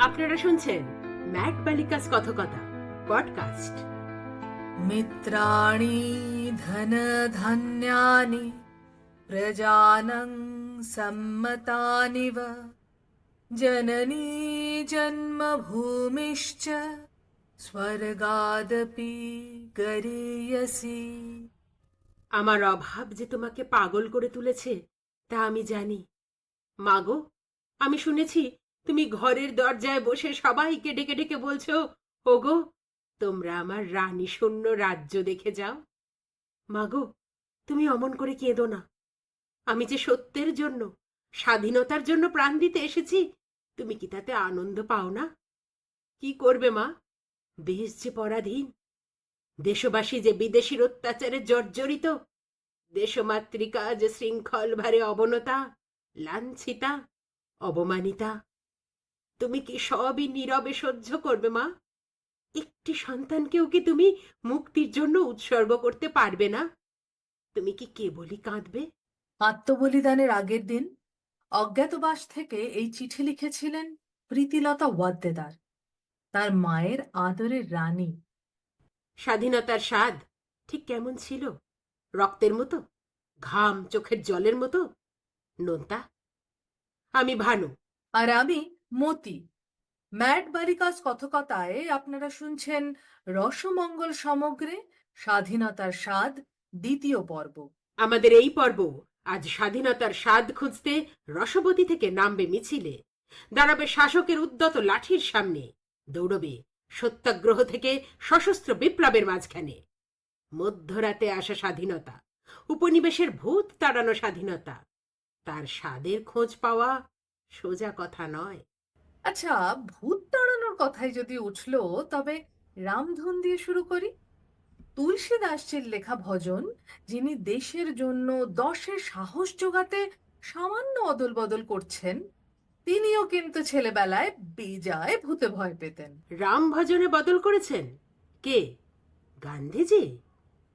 আপনারা শুনছেন mat বালিকাস কথকথা podcast মিত্রাণি ধন ধন্যানি প্রজানং সম্মতানিব জননী জন্মভূমিশ্চ স্বর্গাদপি গরীয়সি। আমার অভাব যে তোমাকে পাগল করে তুলেছে তা আমি জানি। মাগো আমি শুনেছি তুমি ঘরের দরজায় বসে সবাইকে ডেকে ডেকে বলছো, ওগো, তোমরা আমার রানী শূন্য রাজ্য দেখে যাও। মাগো, তুমি অমন করে কেঁদো না। আমি যে সত্যের জন্য, স্বাধীনতার জন্য প্রাণ দিতে এসেছি, তুমি কি তাতে আনন্দ পাও না? কি করবে মা? দেশ যে পরাধীন। দেশবাসী যে বিদেশির অত্যাচারে জর্জরিত, দেশমাতৃকা যে শৃঙ্খল ভারে অবনতা, লাঞ্ছিতা, অবমানিতা তুমি কি সবই নীরবে সহ্য করবে মা? একটি সন্তানকেও কি তুমি মুক্তির জন্য উৎসর্গ করতে পারবে না? তুমি কি কেবলই কাঁদবে? আত্মবলিদানের আগের দিন অজ্ঞাতবাস থেকে এই চিঠি লিখেছিলেন প্রীতিলতা ওয়াদ্দেদার তার মায়ের আদরের রানী। স্বাধীনতার স্বাদ ঠিক কেমন ছিল? রক্তের মতো? ঘাম চোখের জলের মতো? নোনতা? আমি ভানু। আর আমি মতি। ম্যাট বারিকাস কথকতায় আপনারা শুনছেন রসমঙ্গল সমগ্রে, স্বাধীনতার স্বাদ, দ্বিতীয় পর্ব। আমাদের এই পর্ব আজ স্বাধীনতার স্বাদ খুঁজতে রসবতী থেকে নামবে মিছিলে। দাঁড়াবে শাসকের উদ্যত লাঠির সামনে, দৌড়বে সত্যাগ্রহ থেকে সশস্ত্র বিপ্লবের মাঝখানে। মধ্যরাতে আসা স্বাধীনতা, উপনিবেশের ভূত তাড়ানো স্বাধীনতা। তার স্বাদের খোঁজ পাওয়া সোজা কথা নয়। আচ্ছা ভূত তাড়ানোর কথাই যদি উঠল তবে রামধন দিয়ে শুরু করি। তুলসী দাসজির লেখা ভজন যিনি দেশের জন্য দশের সাহস জোগাতে সামান্য অদল বদল করছেন তিনিও কিন্তু ছেলেবেলায় বেজায় ভূতে ভয় পেতেন। রাম ভজনে বদল করেছেন? কে? গান্ধীজি?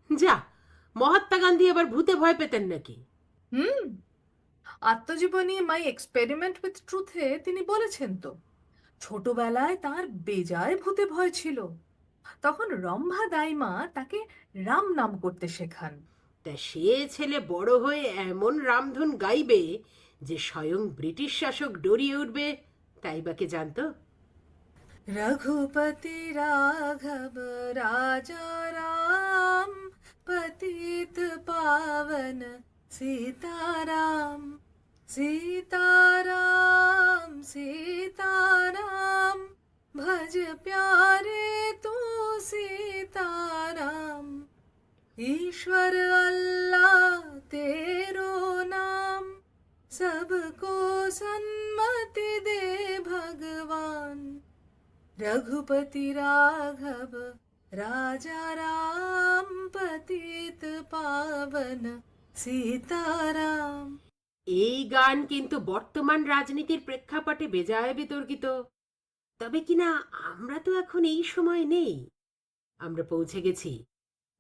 যা মহাত্মা গান্ধী আবার ভূতে ভয় পেতেন নাকি? হুম আত্মজীবনী মাই এক্সপেরিমেন্ট উইথ ট্রুথে তিনি বলেছেন তো ছোটবেলায় তার বেজায় ভূতে ভয় ছিল তখন রম্ভা দাইমা তাকে রাম নাম করতে শেখান তা সে ছেলে বড় হয়ে এমন রামধুন গাইবে যে স্বয়ং ব্রিটিশ শাসক ডরিয়ে উঠবে তাই বাকে জানতো रघुपति राघव राजा राम पतित पावन सीताराम सीताराम सीताराम, भज प्यारे तू सीताराम। ईश्वर अल्लाह, तेरो नाम, सबको सन्मति दे भगवान। रघुपति राघव, राजा राम, पतित पावन, सीताराम। এই গান কিন্তু বর্তমান রাজনীতির প্রেক্ষাপটে বেজায় বিতর্কিত। তবে কিনা আমরা তো এখন এই সময় নেই। আমরা পৌঁছে গেছি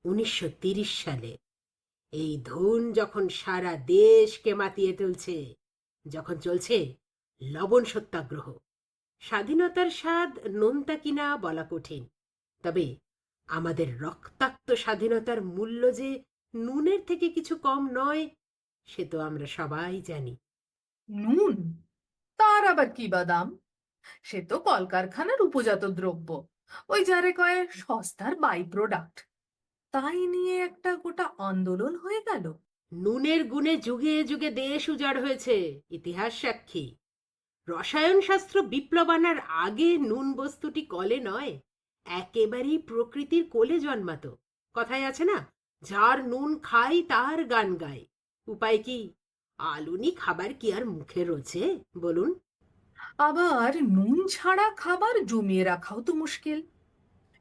উনিশশো সালে। এই ধুন যখন সারা দেশকে মাতিয়ে তুলছে, যখন চলছে লবণ সত্যাগ্রহ। স্বাধীনতার স্বাদ নোনতা কিনা বলা কঠিন। তবে আমাদের রক্তাক্ত স্বাধীনতার মূল্য যে নুনের থেকে কিছু কম নয় সে তো আমরা সবাই জানি। নুন? তার আবার কি বাদাম? সে তো কলকারখানার উপজাত দ্রব্য ওই যারে কয়ে সস্তার বাই প্রোডাক্ট তাই নিয়ে একটা গোটা আন্দোলন হয়ে গেল। নুনের গুণে যুগে যুগে দেশ উজাড় হয়েছে ইতিহাস সাক্ষী। রসায়ন শাস্ত্র বিপ্লব আনার আগে নুন বস্তুটি কলে নয় একেবারেই প্রকৃতির কোলে জন্মাত। কথায় আছে না যার নুন খাই তার গান গায়। উপায় কি? আলুনি খাবার কি আর মুখে রোছে বলুন। আবার নুন ছাড়া খাবার জমিয়ে রাখাও তো মুশকিল।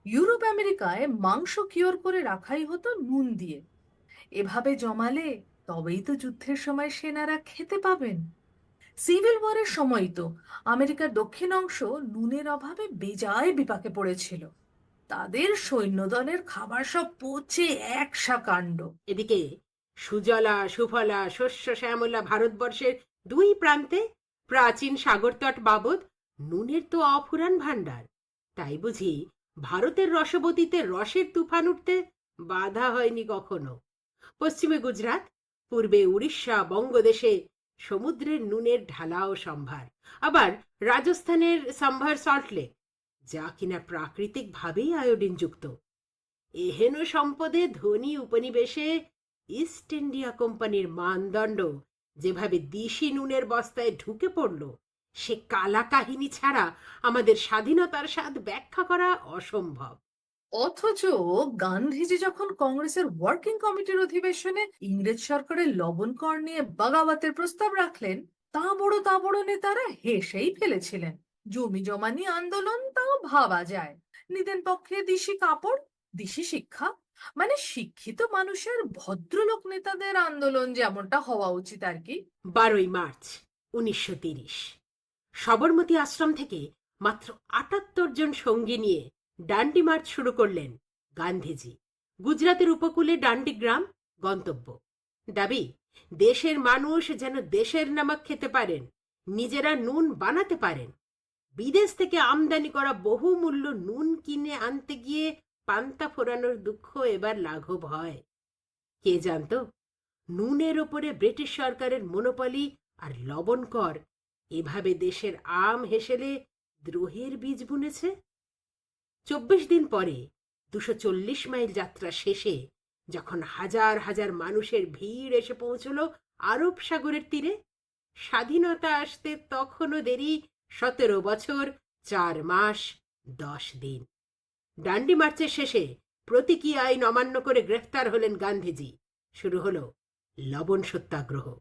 ইউরোপ আমেরিকায় মাংস কিওর করে রাখাই হতো নুন দিয়ে। এভাবে জমালে তবেই তো যুদ্ধের সময় সেনারা খেতে পাবেন। সিভিল ওয়ারের সময় তো আমেরিকার দক্ষিণ অংশ নুনের অভাবে বেজায় বিপাকে পড়েছিল। তাদের সৈন্যদলের খাবার সব পচে একসা কাণ্ড এদিকে সুজলা, সুফলা, শস্য শ্যামলা ভারতবর্ষের দুই প্রান্তে প্রাচীন সাগরতট বাবদ নুনের তো অফুরান ভাণ্ডার। তাই বুঝি ভারতের রসবতীতে রসের তুফান উঠতে বাধা হয়নি কখনো। পশ্চিমে গুজরাট, পূর্বে উড়িষ্যা, বঙ্গদেশে সমুদ্রের নুনের ঢালাও সম্ভার, আবার রাজস্থানের সম্ভার সল্টলেক যা কিনা প্রাকৃতিক ভাবেই আয়োডিনযুক্ত। এহেন সম্পদে ধনী উপনিবেশে ইস্ট ইন্ডিয়া কোম্পানির মানদণ্ড যেভাবে দিশি নুনের বস্তায় ঢুকে পড়ল, সে কালা কাহিনী ছাড়া আমাদের স্বাধীনতার স্বাদ ব্যাখ্যা করা অসম্ভব। অথচ গান্ধীজি যখন কংগ্রেসের ওয়ার্কিং কমিটির অধিবেশনে ইংরেজ সরকারের লবণ কর নিয়ে বাগাবাতের প্রস্তাব রাখলেন, তা বড় তা বড় নেতারা হেসেই ফেলেছিলেন। জমি জমা নিয়ে আন্দোলন তাও ভাবা যায়। নিদেন পক্ষে দিশি কাপড়, দিশি শিক্ষা মানে শিক্ষিত মানুষের ভদ্রলোক নেতাদের আন্দোলন যেমনটা হওয়া উচিত আর কি। বারোই মার্চ, উনিশশো তিরিশ। সবরমতী আশ্রম থেকে মাত্র আটাত্তর জন সঙ্গী নিয়ে ডান্ডি মার্চ শুরু করলেন গান্ধীজি। গুজরাতের উপকূলে ডান্ডি গ্রাম গন্তব্য। দাবি, দেশের মানুষ যেন দেশের নামক খেতে পারেন, নিজেরা নুন বানাতে পারেন। বিদেশ থেকে আমদানি করা বহুমূল্য নুন কিনে আনতে গিয়ে পান্তা ফোরানোর দুঃখ এবার লাঘব হয়। কে জানতো? নুনের ওপরে ব্রিটিশ সরকারের মনোপলি আর লবণ কর, এভাবে দেশের আম হেসেলে দ্রোহের বীজ বুনেছে? চব্বিশ দিন পরে, দুশো চল্লিশ মাইল যাত্রা শেষে, যখন হাজার হাজার মানুষের ভিড় এসে পৌঁছল আরব সাগরের তীরে, স্বাধীনতা আসতে তখনও দেরি সতেরো বছর, চার মাস, দশ দিন। ডান্ডি মার্চের শেষে প্রতীকী আইন অমান্য করে গ্রেফতার হলেন গান্ধীজি। শুরু হলো লবণ সত্যাগ্রহ।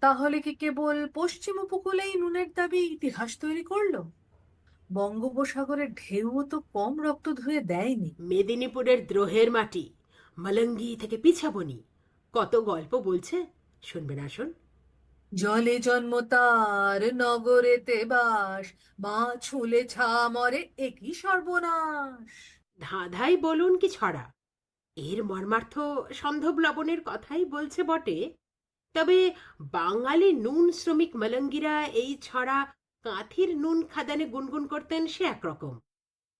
তাহলে কি কেবল পশ্চিম উপকূলেই নুনের দাবি ইতিহাস তৈরি করল? বঙ্গোপসাগরের ঢেউও তো কম রক্ত ধুয়ে দেয়নি। মেদিনীপুরের দ্রোহের মাটি মলঙ্গি থেকে পিছাবনি। কত গল্প বলছে? শুনবেন আসুন। জলে জন্ম তার নগরেতে বাস, মা ছুলে ছা মরে একই সর্বনাশ। ধাঁধাই বলুন কি ছড়া? এর মর্মার্থ সন্ধব লবণের কথাই বলছে বটে। তবে বাঙালি নুন শ্রমিক মলঙ্গিরা এই ছড়া কাঁথির নুন খাদানে গুনগুন করতেন সে একরকম।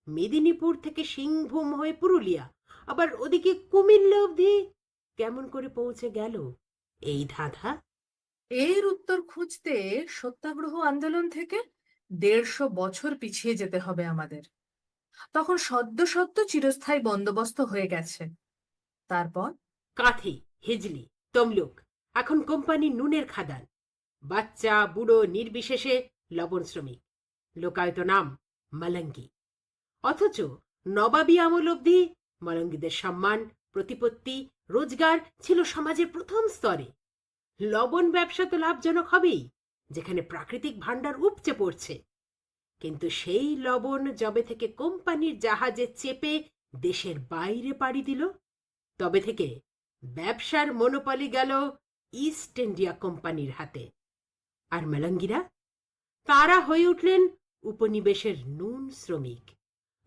মেদিনীপুর থেকে সিংভূম হয়ে পুরুলিয়া, আবার ওদিকে কুমিল্লা অবধি কেমন করে পৌঁছে গেল এই ধাঁধা? এর উত্তর খুঁজতে সত্যাগ্রহ আন্দোলন থেকে দেড়শো বছর পিছিয়ে যেতে হবে আমাদের। তখন সদ্য সদ্য চিরস্থায়ী বন্দোবস্ত হয়ে গেছে। তারপর? কাঁথি, হিজলি, তমলুক, এখন কোম্পানি নুনের খাদান। বাচ্চা, বুড়ো, নির্বিশেষে লবণ শ্রমিক। লোকায়ত নাম, মালঙ্গি। অথচ নবাবী আমল অবধি মালঙ্গিদের সম্মান, প্রতিপত্তি, রোজগার ছিল সমাজের প্রথম স্তরে। লবণ ব্যবসা তো লাভজনক হবেই, যেখানে প্রাকৃতিক ভাণ্ডার উপচে পড়ছে। কিন্তু সেই লবণ যবে থেকে কোম্পানির জাহাজে চেপে দেশের বাইরে পাড়ি দিল, তবে থেকে ব্যবসার মনোপলি গেল ইস্ট ইন্ডিয়া কোম্পানির হাতে। আর মেলঙ্গিরা? তারা হয়ে উঠলেন উপনিবেশের নুন শ্রমিক।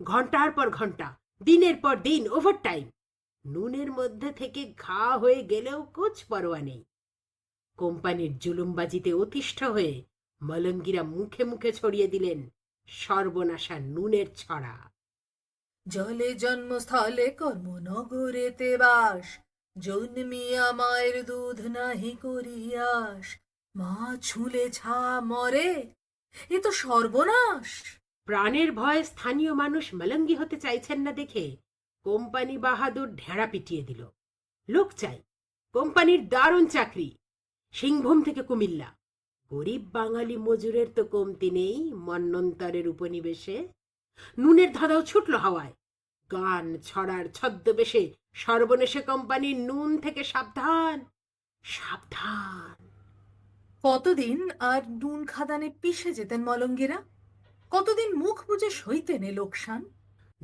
ঘণ্টার পর ঘণ্টা দিনের পর দিন, ওভারটাইম, নুনের মধ্যে থেকে ঘা হয়ে গেলেও কোচ পরোয়া নেই। কোম্পানির জুলুমবাজিতে অতিষ্ঠ হয়ে মলঙ্গিরা মুখে মুখে ছড়িয়ে দিলেন সর্বনাশা নুনের ছড়া। জলে জন্মস্থলে কর্ম নগরেতে বাস জন্মিয়া মায়ের দুধ নাহি করিয়াস। মা ছুলে ছা মরে এ তো সর্বনাশ। প্রাণের ভয়ে স্থানীয় মানুষ মলঙ্গি হতে চাইছেন না দেখে কোম্পানি বাহাদুর ঢেড়া পিটিয়ে দিল। লোক চাই কোম্পানির দারুণ চাকরি সিংভূম থেকে কুমিল্লা। গরিব বাঙালি মজুরের তো কমতি নেই মন্নন্তরের উপনিবেশে। নুনের ধাঁধাও ছুটল হাওয়ায়। গান ছড়ার ছদ্মবেশে সর্বনেশে কোম্পানির নুন থেকে সাবধান সাবধান। কতদিন আর নুন খাদানে পিষে যেতেন মলঙ্গিরা? কতদিন মুখ বুজে সইতেন এ লোকসান?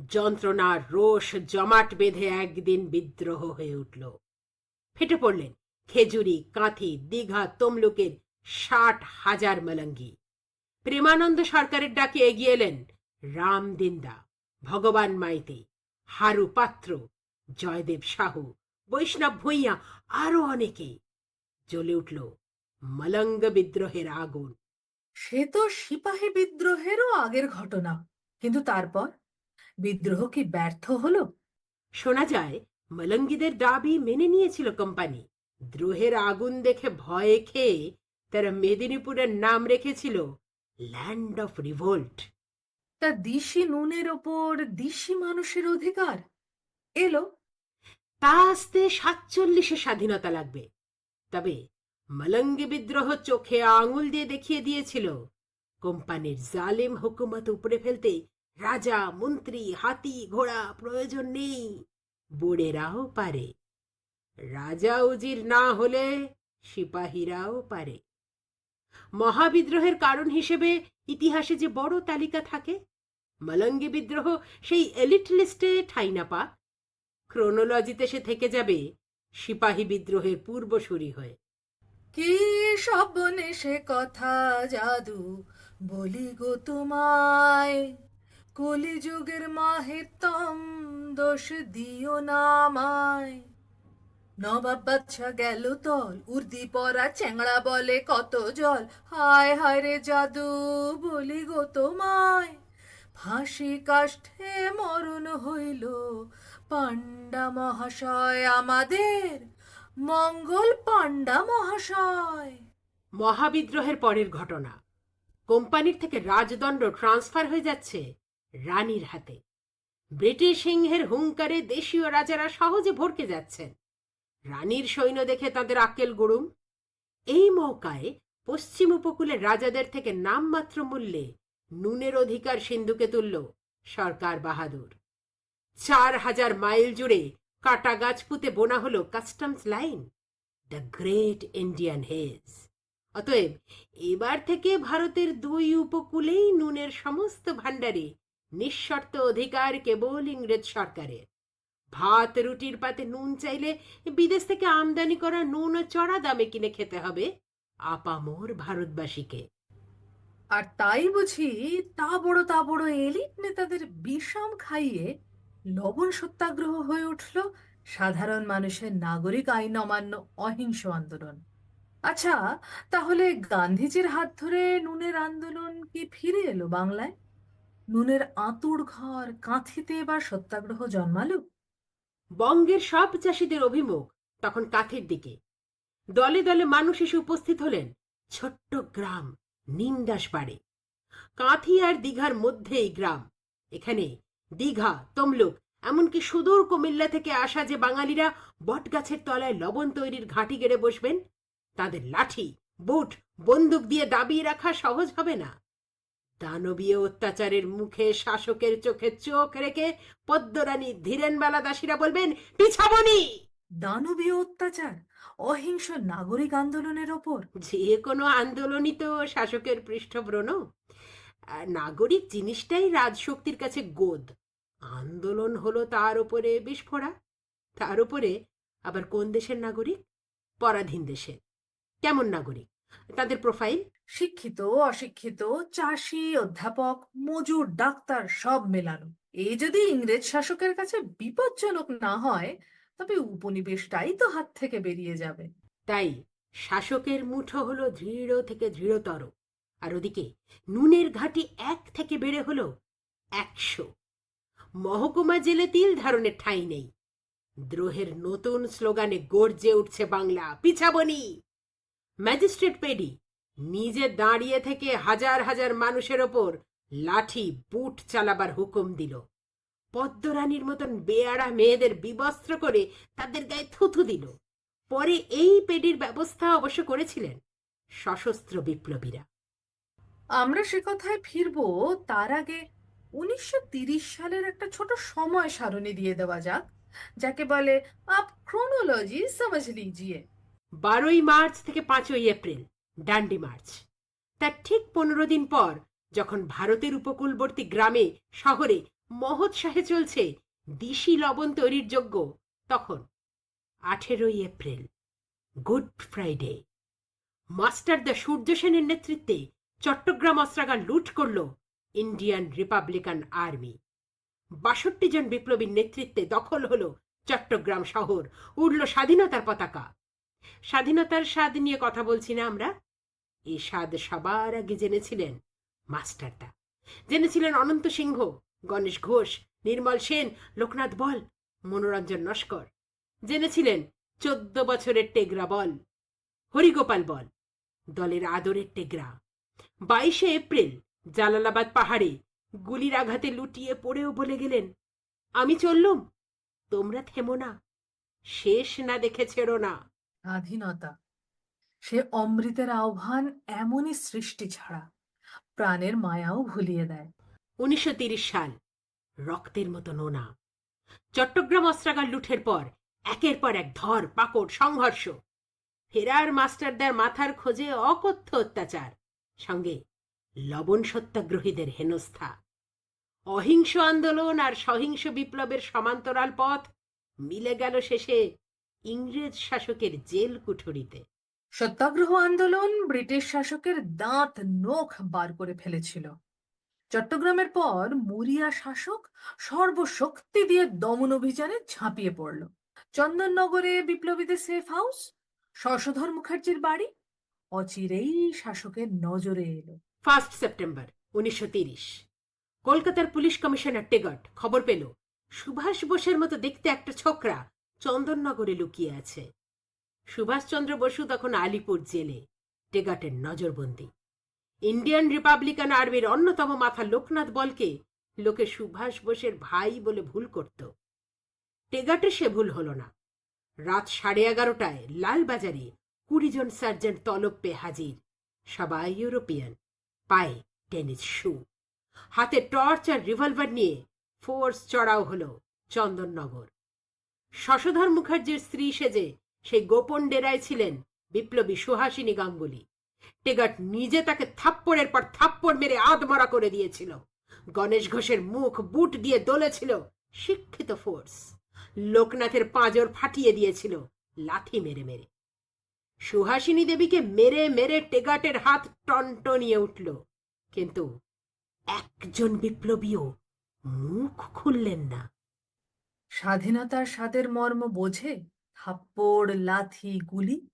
যন্ত্রণার রোষ জমাট বেঁধে একদিন বিদ্রোহ হয়ে উঠল। ফেটে পড়লেন। খেজুরি কাঁথি দীঘা তমলুকের ষাট হাজার মলঙ্গি। প্রেমানন্দ সরকারের ডাকে এগিয়ে এলেন রাম দিন্দা ভগবান মাইতি হারু পাত্র জয়দেব সাহু বৈষ্ণব ভূঁইয়া আরও অনেকে। জ্বলে উঠল মলঙ্গ বিদ্রোহের আগুন। সে তো সিপাহী বিদ্রোহেরও আগের ঘটনা কিন্তু তারপর? বিদ্রোহ কি ব্যর্থ হলো? শোনা যায় মলঙ্গিদের দাবি মেনে নিয়েছিল কোম্পানি। দ্রোহের আগুন দেখে ভয়ে খেয়ে তারা মেদিনীপুরের নাম রেখেছিল ল্যান্ড অফ রিভোল্ট তা দিশি নুনের ওপর দিশি মানুষের অধিকার? এলো। তা আসতে সাতচল্লিশে স্বাধীনতা লাগবে। তবে মলঙ্গি বিদ্রোহ চোখে আঙুল দিয়ে দেখিয়ে দিয়েছিল কোম্পানির জালিম হুকুমত উপড়ে ফেলতে রাজা মন্ত্রী হাতি ঘোড়া প্রয়োজন নেই বোড়েরাও পারে। রাজা উজির না হলে সিপাহীরাও পারে। মহাবিদ্রোহের কারণ হিসেবে ইতিহাসে যে বড় তালিকা থাকে, মলঙ্গি বিদ্রোহ সেই এলিট লিস্টে ঠাই না পাক ক্রোনোলজিতে সে থেকে যাবে, সিপাহী বিদ্রোহের পূর্বসূরি হয়ে। কি সব সে কথা জাদু, বলি গো তোমায়। কলিযুগের মাহেতম দোষ দিও না আমায়। নবাব বাচ্চা গেল তল উর্দি পরা চ্যাংড়া বলে, কত জল? হায় হায় রে জাদু, বলি গো তোমায়। ফাঁসি কাষ্ঠে মরণ হইল, পাণ্ডা মহাশয় আমাদের, মঙ্গল পাণ্ডা মহাশয়। মহাবিদ্রোহের পরের ঘটনা। কোম্পানির থেকে রাজদণ্ড ট্রান্সফার হয়ে যাচ্ছে রানীর হাতে। ব্রিটিশ সিংহের হুঙ্কারে দেশীয় রাজারা সহজে ভরকে যাচ্ছেন। রানীর সৈন্য দেখে তাদের আক্কেল গুড়ুম। এই মৌকায় পশ্চিম উপকূলের রাজাদের থেকে নামমাত্র মূল্যে নুনের অধিকার সিন্ধুকে তুলল সরকার বাহাদুর। চার হাজার মাইল জুড়ে কাটা গাছ পুঁতে বোনা হলো customs line, the great Indian hedge. অতএব এবার থেকে ভারতের দুই উপকূলেই নুনের সমস্ত ভাণ্ডারে নিঃশর্ত অধিকার কেবল ইংরেজ সরকারের। ভাত, রুটির পাতে নুন চাইলে বিদেশ থেকে আমদানি করা নুন ও চড়া দামে কিনে খেতে হবে আপামোর ভারতবাসীকে। আর তাই বুঝি তা বড় তা বড় এলিট নেতাদের বিষম খাইয়ে লবণ সত্যাগ্রহ হয়ে উঠল সাধারণ মানুষের নাগরিক আইন অমান্য অহিংস আন্দোলন। আচ্ছা তাহলে গান্ধীজির হাত ধরে নুনের আন্দোলন কি ফিরে এলো বাংলায়? নুনের আঁতুড় ঘর কাঁথিতে এবার সত্যাগ্রহ জন্মালো? বঙ্গের সব চাষিদের অভিমুখ তখন কাথের দিকে। দলে দলে মানুষ এসে উপস্থিত হলেন। ছোট্ট গ্রাম, নিমদাস পাড়ে কাঁথি আর দীঘার মধ্যেই গ্রাম। এখানে দীঘা, তমলুক, এমনকি সুদূর কুমিল্লা থেকে আসা যে বাঙালিরা বটগাছের তলায় লবণ তৈরির ঘাঁটি গেড়ে বসবেন, তাদের লাঠি, বুট, বন্দুক দিয়ে দাবিয়ে রাখা সহজ হবে না। দানবীয় অত্যাচারের মুখে শাসকের চোখে চোখ রেখে পদ্মরানী ধীরেনবেলা দাসীরা বলবেন পিছাবনি! দানবীয় অত্যাচার? অহিংস নাগরিক আন্দোলনের ওপর? যে কোনো আন্দোলনই তো শাসকের পৃষ্ঠব্রণ নাগরিক জিনিসটাই রাজশক্তির কাছে গোদ। আন্দোলন হলো তার উপরে বিস্ফোরা। তার উপরে আবার কোন দেশের নাগরিক? পরাধীন দেশের কেমন নাগরিক? তাদের প্রোফাইল শিক্ষিত, অশিক্ষিত, চাষি, অধ্যাপক, মজুর, ডাক্তার, সব মেলানো। এই যদি ইংরেজ শাসকের কাছে বিপজ্জনক না হয়, তবে উপনিবেশটাই তো হাত থেকে বেরিয়ে যাবে। তাই শাসকের মুঠো হলো দৃঢ় থেকে দৃঢ়তর, আর ওদিকে নুনের ঘাটি এক থেকে বেড়ে হলো একশো। মহকুমা জেলে তিল ধারণের ঠাঁই নেই। দ্রোহের নতুন স্লোগানে গর্জে উঠছে বাংলা, পিছাবনি। ম্যাজিস্ট্রেট পেডি নিজে দাঁড়িয়ে থেকে হাজার হাজার মানুষের ওপর লাঠি বুট চালাবার হুকুম দিল। পদ্মরানীর মতন বেয়ারা মেয়েদের বিবস্ত্র করে তাদের গায়ে থুথু দিল। পরে এই পেডির ব্যবস্থা অবশ্য করেছিলেন সশস্ত্র বিপ্লবীরা। আমরা সে কথায় ফিরবো তার আগে উনিশশো তিরিশ সালের একটা ছোট সময় সারণী দিয়ে দেওয়া যাক যাকে বলে আপ ক্রোনোলজি সমঝ লিজিয়ে। বারোই মার্চ থেকে পাঁচই এপ্রিল। ডান্ডি মার্চ তার ঠিক পনেরো দিন পর যখন ভারতের উপকূলবর্তী গ্রামে, শহরে মহোৎসাহে চলছে দিশি লবণ তৈরির যোগ্য তখন আঠেরোই এপ্রিল, গুড ফ্রাইডে। মাস্টার দ্য সূর্য সেনের নেতৃত্বে চট্টগ্রাম অস্ত্রাগার লুট করল ইন্ডিয়ান রিপাবলিকান আর্মি। বাষট্টি জন বিপ্লবীর নেতৃত্বে দখল হল চট্টগ্রাম শহর, উড়ল স্বাধীনতার পতাকা। স্বাধীনতার স্বাদ নিয়ে কথা বলছি না আমরা? এ স্বাদ সবার আগে জেনেছিলেন মাস্টারদা জেনেছিলেন অনন্ত সিংহ, গণেশ ঘোষ, নির্মল সেন, লোকনাথ বল, মনোরঞ্জন নস্কর। জেনেছিলেন চোদ্দ বছরের টেগরা বল, হরিগোপাল বল, দলের আদরের টেগরা। বাইশে এপ্রিল, জালালাবাদ পাহাড়ে গুলির আঘাতে লুটিয়ে পড়েও বলে গেলেন, আমি চললুম, তোমরা থেমো না, শেষ না দেখে ছেড়ো না স্বাধীনতা। সে অমৃতের আহ্বান এমনই সৃষ্টি ছাড়া প্রাণের মায়াও ভুলিয়ে দেয়। উনিশশো সাল, রক্তের মতো নোনা। চট্টগ্রাম অস্ত্রাগার লুঠের পর, একের পর এক ধর, পাকড়, সংঘর্ষ। ফেরার মাস্টারদার মাথার খোঁজে অকথ্য অত্যাচার, সঙ্গে লবণ সত্যাগ্রহীদের হেনস্থা। অহিংস আন্দোলন আর সহিংস বিপ্লবের সমান্তরাল পথ মিলে গেল শেষে ইংরেজ শাসকের জেল কুঠুরিতে। সত্যাগ্রহ আন্দোলন ব্রিটিশ শাসকের দাঁত নখ বার করে ফেলেছিল। চট্টগ্রামের পর মুরিয়া শাসক সর্বশক্তি দিয়ে দমন অভিযানে ঝাঁপিয়ে পড়ল। চন্দননগরে বিপ্লবীদের সেফ হাউস শশধর মুখার্জির বাড়ি, অচিরেই শাসকের নজরে এলো। ফার্স্ট সেপ্টেম্বর উনিশশো কলকাতার পুলিশ কমিশনার টেগট খবর পেল, সুভাষ বোসের মতো দেখতে একটা ছোকরা চন্দননগরে লুকিয়ে আছে। সুভাষচন্দ্র বসু তখন আলিপুর জেলে, টেগাটের নজরবন্দি। ইন্ডিয়ান রিপাবলিকান আর্মির অন্যতম মাথা লোকনাথ বলকে লোকে সুভাষ বোসের ভাই বলে ভুল করত। টেগাটে সে ভুল হল না। রাত সাড়ে এগারোটায় লালবাজারে কুড়ি জন সার্জেন্ট তলব হাজির, সবাই ইউরোপিয়ান, পায়ে টেনিস শু। হাতে টর্চ আর রিভলভার নিয়ে ফোর্স চড়াও হল চন্দননগর। শশধর মুখার্জির স্ত্রী সেজে সেই গোপন ডেরায় ছিলেন বিপ্লবী সুহাসিনী গাঙ্গুলি। টেগাট নিজে তাকে থাপ্পড়ের পর থাপ্পড় মেরে আদমরা করে দিয়েছিল। গণেশ ঘোষের মুখ বুট দিয়ে দোলেছিল শিক্ষিত ফোর্স। লোকনাথের পাঁজর ফাটিয়ে দিয়েছিল লাথি মেরে মেরে। সুহাসিনী দেবীকে মেরে মেরে টেগাটের হাত টনটনিয়ে উঠল। কিন্তু একজন বিপ্লবীও মুখ খুললেন না। স্বাধীনতার স্বাদের মর্ম বোঝে? থাপ্পড় লাথি, গুলি।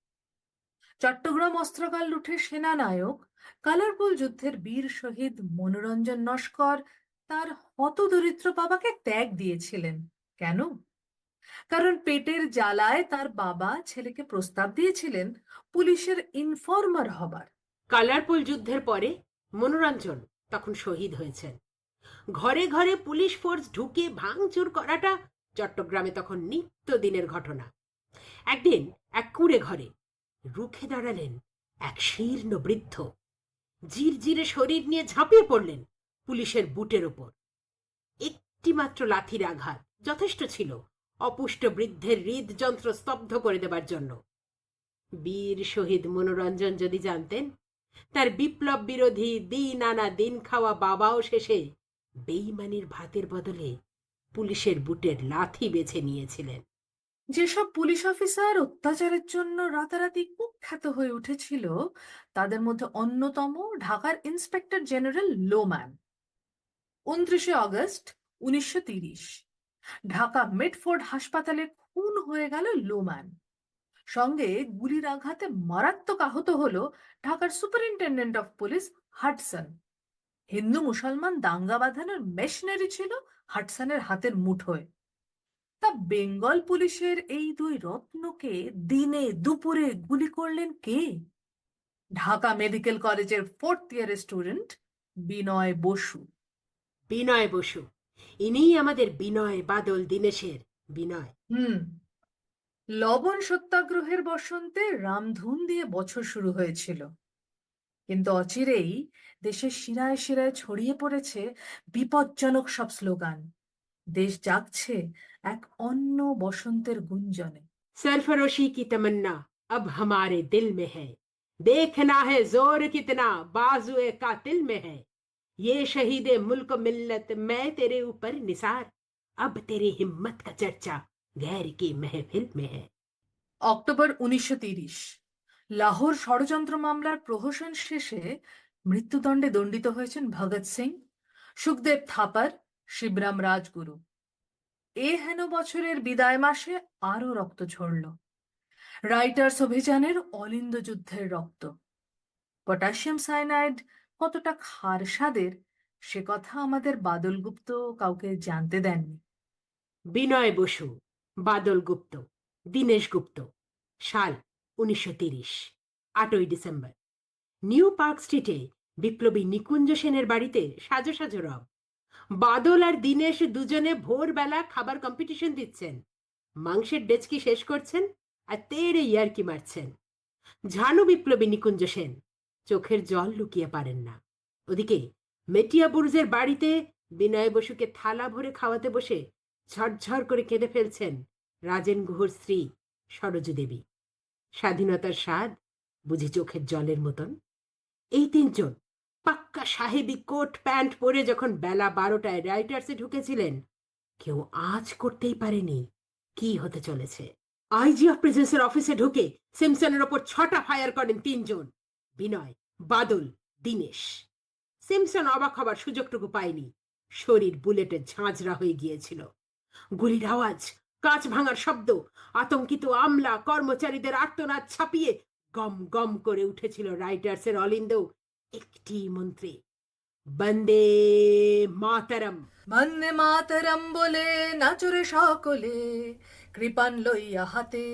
চট্টগ্রাম অস্ত্রকাল লুঠে সেনানায়ক কালারপুল যুদ্ধের বীর শহীদ মনোরঞ্জন নস্কর তার হতদরিদ্র বাবাকে ত্যাগ দিয়েছিলেন। কেন? কারণ পেটের জ্বালায় তার বাবা ছেলেকে প্রস্তাব দিয়েছিলেন পুলিশের ইনফর্মার হবার। কালারপুল যুদ্ধের পরে মনোরঞ্জন তখন শহীদ হয়েছেন। ঘরে ঘরে পুলিশ ফোর্স ঢুকে ভাঙচুর করাটা চট্টগ্রামে তখন নিত্যদিনের ঘটনা। একদিন এক কুঁড়ে ঘরে রুখে দাঁড়ালেন এক শীর্ণ বৃদ্ধ। জিরজিরে শরীর নিয়ে ঝাঁপিয়ে পড়লেন পুলিশের বুটের ওপর। একটি মাত্র লাথির আঘাত যথেষ্ট ছিল অপুষ্ট বৃদ্ধের হৃদযন্ত্র স্তব্ধ করে দেবার জন্য। বীর শহীদ মনোরঞ্জন যদি জানতেন, তার বিপ্লব বিরোধী দিন আনা দিন খাওয়া বাবাও শেষে বেইমানির ভাতের বদলে পুলিশের বুটের লাথি বেছে নিয়েছিলেন। যেসব পুলিশ অফিসার অত্যাচারের জন্য রাতারাতি কুখ্যাত হয়ে উঠেছিল, তাদের মধ্যে অন্যতম ঢাকার ইন্সপেক্টর জেনারেল লোম্যান উনত্রিশে অগস্ট উনিশশো ঢাকা মেটফোর্ড হাসপাতালে খুন হয়ে গেল লোম্যান সঙ্গে গুলির আঘাতে মারাত্মক আহত হল ঢাকার সুপারিনটেন্ডেন্ট অফ পুলিশ হাডসন হিন্দু মুসলমান দাঙ্গা বাঁধানোর মেশনারি ছিল হাডসনের হাতের মুঠোয়। তা বেঙ্গল পুলিশের এই দুই রত্নকে দিনে দুপুরে গুলি করলেন কে? ঢাকা মেডিকেল কলেজের ফোর্থ ইয়ারের স্টুডেন্ট বিনয় বসু। বিনয় বসু। ইনিই আমাদের বিনয় বাদল দীনেশের বিনয়। হুম। লবণ সত্যাগ্রহের বসন্তে রামধুন দিয়ে বছর শুরু হয়েছিল। কিন্তু অচিরেই দেশের শিরায় শিরায় ছড়িয়ে পড়েছে বিপজ্জনক সব স্লোগান। দেশ জাগছে এক অন্য বসন্তের গুঞ্জনে सरफरोशी की तमन्ना अब हमारे दिल में है देखना है जोर कितना बाजुए कातिल में है ये शहीद मुल्क मिल्लत मैं तेरे ऊपर निसार अब तेरी हिम्मत का चर्चा गैर की महफिल में है অক্টোবর উনিশশো তিরিশ লাহোর ষড়যন্ত্র মামলার প্রহসন শেষে মৃত্যুদণ্ডে দণ্ডিত হয়েছেন ভগৎ সিং সুখদেব থাপার শিবরাম রাজগুরু এ হেন বছরের বিদায় মাসে আরও রক্ত ঝরল। রাইটার্স অভিযানের অলিন্দ যুদ্ধের রক্ত। পটাশিয়াম সায়ানাইড কতটা ক্ষার স্বাদের, সে কথা আমাদের বাদল গুপ্ত কাউকে জানতে দেননি। বিনয় বসু বাদল গুপ্ত দীনেশ গুপ্ত, সাল উনিশশো তিরিশ, আটই ডিসেম্বর। নিউ পার্ক স্ট্রিটে বিপ্লবী নিকুঞ্জ সেনের বাড়িতে সাজো সাজো রব। বাদল আর দিনেশ দুজনে ভোরবেলা খাবার কম্পিটিশন দিচ্ছেন। মাংসের ডেচকি শেষ করছেন আর তেড়ে ইয়ারকি মারছেন। ঝানু বিপ্লবী নিকুঞ্জ সেন, চোখের জল লুকিয়ে পারেন না। ওদিকে মেটিয়া বুরুজের বাড়িতে বিনয় বসুকে থালা ভরে খাওয়াতে বসে ঝরঝর করে কেঁদে ফেলছেন রাজেন গুহর স্ত্রী সরজু দেবী। স্বাধীনতার স্বাদ বুঝি চোখের জলের মতন। এই তিনজন পাক্কা সাহেবি কোট প্যান্ট পরে যখন বেলা বারোটায় রাইটার্সে ঢুকেছিলেন, কেউ আজ করতেই পারেনি। কি হতে চলেছে? আইজি অফ প্রেজেন্সের অফিসে ঢুকে সিমসনের ওপর ছটা ফায়ার করেন তিনজন। বিনয়, বাদল, দীনেশ। সিমসন অবাক হবার সুযোগটুকু পায়নি। শরীর বুলেটে ঝাঁঝরা হয়ে গিয়েছিল। গুলির আওয়াজ, কাঁচ ভাঙার শব্দ, আতঙ্কিত আমলা কর্মচারীদের আর্তনাদ ছাপিয়ে গম গম করে উঠেছিল রাইটার্সের অলিন্দ একটি মন্ত্রী বন্দে মাতারম। বন্দে মাতরম বলে নাচরে সকলে কৃপান লইয়া হাতে।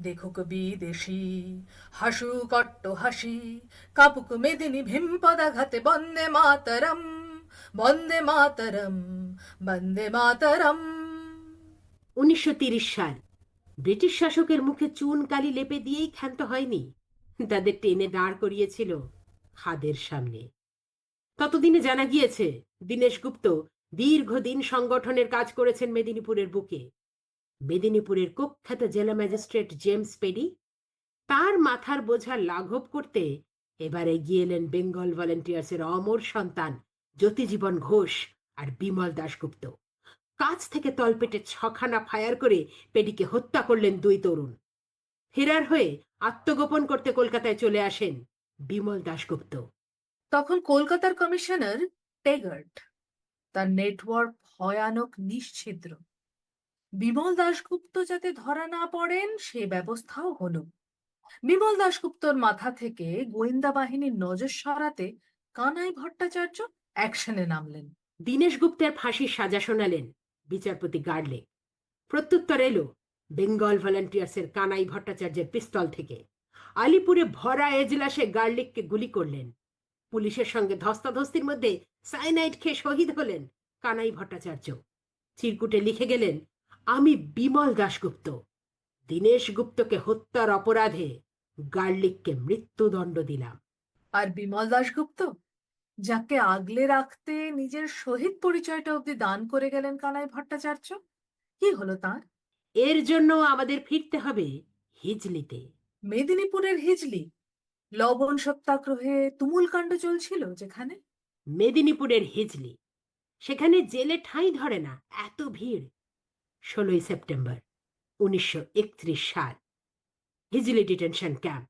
দেখুক বিদেশি হাসু কট্ট হাসি কাপুক মেদিনী ভীমপদাঘাতে বন্দে মাতরম বন্দে মাতরম বন্দে মাতরম। উনিশশো সাল ব্রিটিশ শাসকের মুখে চুন কালি লেপে দিয়েই ক্ষান্ত হয়নি। তাদের টেনে দাঁড় করিয়েছিল খাদের সামনে। ততদিনে জানা গিয়েছে, দীনেশ গুপ্ত দীর্ঘদিন সংগঠনের কাজ করেছেন মেদিনীপুরের বুকে। মেদিনীপুরের কুখ্যাত জেলা ম্যাজিস্ট্রেট জেমস পেডি তার মাথার বোঝা লাঘব করতে এবার এগিয়ে এলেন বেঙ্গল ভলেন্টিয়ার্সের অমর সন্তান জ্যোতিজীবন ঘোষ আর বিমল দাশগুপ্ত। কাছ থেকে তলপেটে ছখানা ফায়ার করে পেডিকে হত্যা করলেন দুই তরুণ। ফেরার হয়ে আত্মগোপন করতে কলকাতায় চলে আসেন বিমল দাশগুপ্ত। তখন কলকাতার কমিশনার টেগার্ট তার নেটওয়ার্ক ভয়ানক নিশ্ছিদ্র। বিমল দাশগুপ্ত যাতে ধরা না পড়েন সে ব্যবস্থাও হলো। বিমল দাশগুপ্তর মাথা থেকে গোয়েন্দা বাহিনীর নজর সরাতে কানাই ভট্টাচার্য অ্যাকশনে নামলেন। দীনেশ গুপ্তের ফাঁসির সাজা শোনালেন বিচারপতি গার্লে প্রত্যুত্তর এলো বেঙ্গল ভলান্টিয়ার্সের কানাই ভট্টাচার্যের পিস্তল থেকে। আলিপুরে ভরা এজলাসে গার্লিককে গুলি করলেন। পুলিশের সঙ্গে ধস্তাধস্তির মধ্যে সাইনাইড খেয়ে শহীদ হলেন কানাই ভট্টাচার্য। চিরকুটে লিখে গেলেন আমি বিমল দাশগুপ্ত। দীনেশ গুপ্তকে হত্যার অপরাধে গার্লিককে মৃত্যুদণ্ড দিলাম। আর বিমল দাশগুপ্ত যাকে আগলে রাখতে নিজের শহীদ পরিচয়টা অবধি দান করে গেলেন কানাই ভট্টাচার্য? কি হলো তার? এর জন্য আমাদের ফিরতে হবে হিজলিতে। মেদিনীপুরের হিজলি, লবণ সত্যাগ্রহে তুমুল কাণ্ড চলছিল যেখানে? মেদিনীপুরের হিজলি, সেখানে জেলে ঠাঁই ধরে না, এত ভিড়। ষোলোই সেপ্টেম্বর, উনিশশো একত্রিশ সাল, হিজলি ডিটেনশন ক্যাম্প।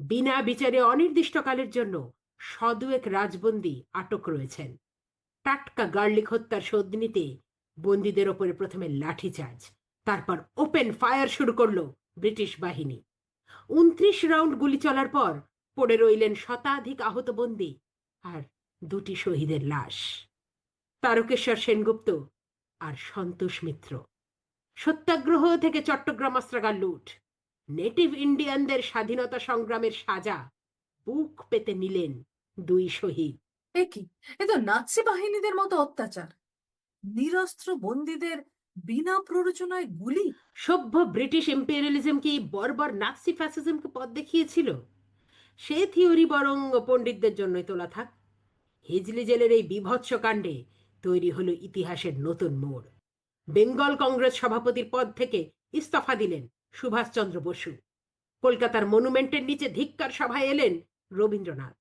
বিনা বিচারে অনির্দিষ্টকালের জন্য সদুয়েক রাজবন্দি আটক রয়েছেন। টাটকা গার্লিক হত্যার শোধ নিতে বন্দীদের ওপরে প্রথমে লাঠিচার্জ, তারপর ওপেন ফায়ার শুরু করল ব্রিটিশ বাহিনী। উনত্রিশ রাউন্ড গুলি চলার পর পড়ে রইলেন শতাধিক আহত বন্দী আর দুটি শহীদের লাশ। তারকেশ্বর সেনগুপ্ত আর সন্তোষ মিত্র। সত্যাগ্রহ থেকে চট্টগ্রাম অস্ত্রাগার লুট। নেটিভ ইন্ডিয়ানদের স্বাধীনতা সংগ্রামের সাজা বুক পেতে নিলেন দুই শহীদ। এ কি? এ তো নাৎসি বাহিনীদের মতো অত্যাচার। নিরস্ত্র বন্দীদের বিনা প্ররোচনায় গুলি? সভ্য ব্রিটিশ ইম্পেরিয়ালিজম কি বর্বর নাৎসি ফ্যাসিজমকে পথ দেখিয়েছিল। সে থিওরি বরং পণ্ডিতদের জন্যই তোলা থাক। হিজলি জেলের এই বিভৎস কাণ্ডে তৈরি হলো ইতিহাসের নতুন মোড়। বেঙ্গল কংগ্রেস সভাপতির পদ থেকে ইস্তফা দিলেন সুভাষচন্দ্র বসু। কলকাতার মনুমেন্টের নিচে ধিক্কার সভায় এলেন রবীন্দ্রনাথ।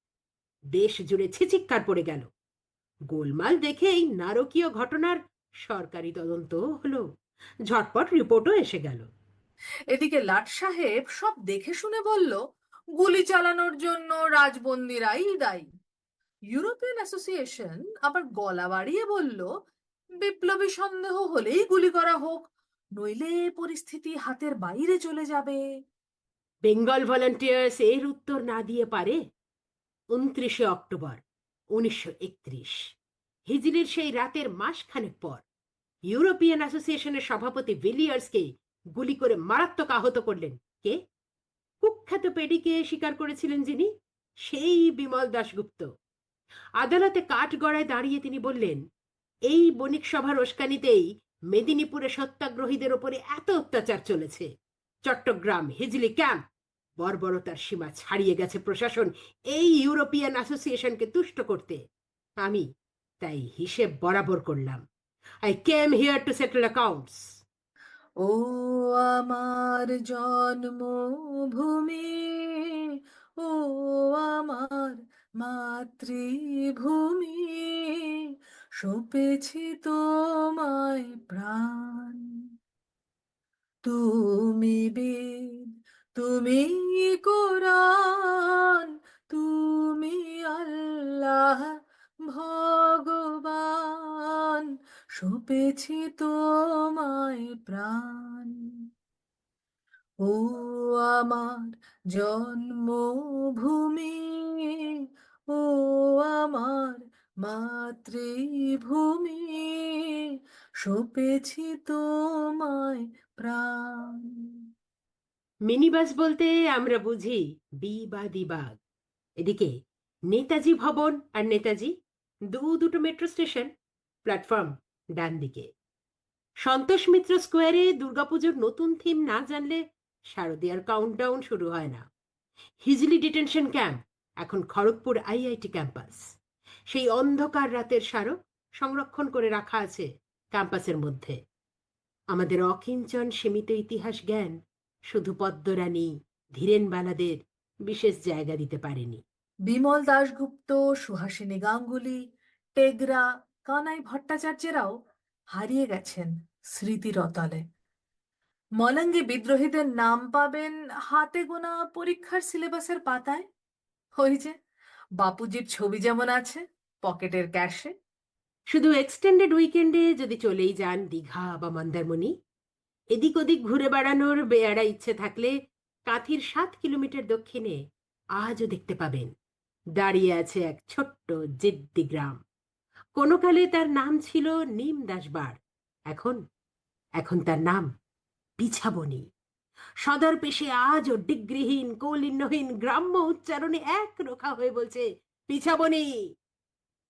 দেশ জুড়ে ছিচিক্কার পড়ে গেল। গোলমাল দেখে এই নারকীয় ঘটনার সরকারি তদন্ত হলো। ঝটপট রিপোর্টও এসে গেল। এদিকে লাট সাহেব সব দেখে শুনে বলল গুলি চালানোর জন্য রাজবন্দিরাই দায়ী। ইউরোপিয়ান অ্যাসোসিয়েশন আবার গলা বাড়িয়ে বলল বিপ্লবী সন্দেহ হলেই গুলি করা হোক নইলে পরিস্থিতি হাতের বাইরে চলে যাবে। বেঙ্গল ভলান্টিয়ার্স এর উত্তর না দিয়ে পারে? উনত্রিশে অক্টোবর উনিশশো একত্রিশ। হিজলির সেই রাতের মাসখানেক পর। ইউরোপিয়ান অ্যাসোসিয়েশনের সভাপতি ভিলিয়ার্সকে গুলি করে মারাত্মক আহত করলেন। কে? কুখ্যাত পেডিকে স্বীকার করেছিলেন যিনি? সেই বিমল দাশগুপ্ত। আদালতে কাঠগড়ায় দাঁড়িয়ে তিনি বললেন, এই বণিক সভার উস্কানিতেই মেদিনীপুরে সত্যাগ্রহীদের ওপরে এত অত্যাচার চলেছে। চট্টগ্রাম হিজলি ক্যাম্প, বর্বরতার সীমা ছাড়িয়ে গেছে প্রশাসন এই ইউরোপিয়ান অ্যাসোসিয়েশনকে তুষ্ট করতে। আমি তাই হিসেব বরাবর করলাম। I came here to settle accounts ও আমার জন্মভূমি, ও আমার মাতৃভূমি, সপেছি তোমায় প্রাণ। তুমি বেদ তুমি কোরআন, তুমি আল্লাহ ভগবান, সপেছি তোমায় প্রাণ। ও আমার জন্মভূমি, ও আমার মাতৃভূমি, সপেছি তোমায় প্রাণ। মিনিবাস বলতে আমরা বুঝি বি বা দিবাগ এদিকে নেতাজি ভবন আর নেতাজি দু দুটো মেট্রো স্টেশন প্ল্যাটফর্ম ডান দিকে। সন্তোষ মিত্র স্কোয়ারে দুর্গাপুজোর নতুন থিম না জানলে শারদীয়ার কাউন্টডাউন শুরু হয় না। হিজলি ডিটেনশন ক্যাম্প এখন খড়গপুর আইআইটি ক্যাম্পাস সেই অন্ধকার রাতের স্মারক সংরক্ষণ করে রাখা আছে ক্যাম্পাসের মধ্যে। আমাদের অকিঞ্চন সীমিত ইতিহাস জ্ঞান শুধু পদ্মরানী ধীরেনবালাদের বিশেষ জায়গা দিতে পারেনি। বিমল দাশগুপ্ত, সুহাসিনী গাঙ্গুলি, টেগরা, কানাই ভট্টাচার্যেরাও হারিয়ে গেছেন স্মৃতির অতলে মলঙ্গি বিদ্রোহীদের নাম পাবেন হাতে গোনা পরীক্ষার সিলেবাসের পাতায়। ওই যে, বাপুজির ছবি যেমন আছে, পকেটের ক্যাশে। শুধু এক্সটেন্ডেড উইকেন্ডে যদি চলেই যান দীঘা বা মন্দারমণি। এদিক ওদিক ঘুরে বেড়ানোর বেয়ারা ইচ্ছে থাকলে কাঁথির সাত কিলোমিটার দক্ষিণে আজও দেখতে পাবেন। দাঁড়িয়ে আছে এক ছোট্ট জিদ্দি গ্রাম। কোনো কালে তার নাম ছিল নিম দাসবাড় এখন এখন তার নাম পিছাবনি। সদর পেশে আজও ডিগ্রিহীন, কৌলিন্যহীন, গ্রাম্য উচ্চারণে এক রোখা হয়ে বলছে, পিছাবনি!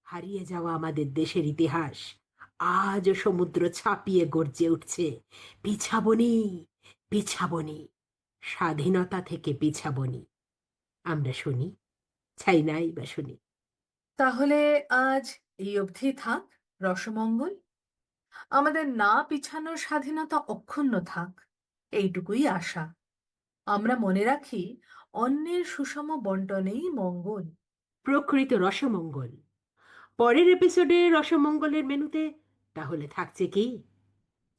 হারিয়ে যাওয়া আমাদের দেশের ইতিহাস আজও সমুদ্র ছাপিয়ে গর্জে উঠছে, পিছাবনি পিছাবনি, স্বাধীনতা থেকে পিছাবনি। আমরা শুনি ছাই নাই বা শুনি। তাহলে আজ এই অবধি থাক রসমঙ্গল। আমাদের না পিছানোর স্বাধীনতা অক্ষুণ্ণ থাক এইটুকুই আশা। আমরা মনে রাখি অন্যের সুষম বন্টনেই মঙ্গল। প্রকৃত রসমঙ্গল। পরের এপিসোডে রসমঙ্গলের মেনুতে তাহলে থাকছে কি?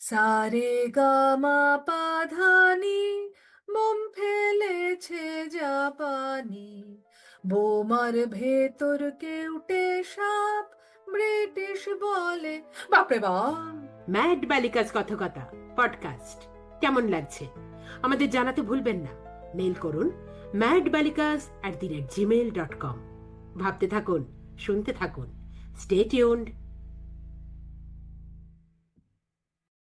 সারে গামা পাধানি মোম ফেলেছে জাপানি বোমার ভেতর কেউটে সাপ, ব্রিটিশ বলে। বাপরে বাপ! ম্যাড বালিকাস কথকতা পডকাস্ট কেমন লাগছে? আমাদের জানাতে ভুলবেন না। মেল করুন mad বালিকাস at the rate Gmail dot com. ভাবতে থাকুন, শুনতে থাকুন। State tuned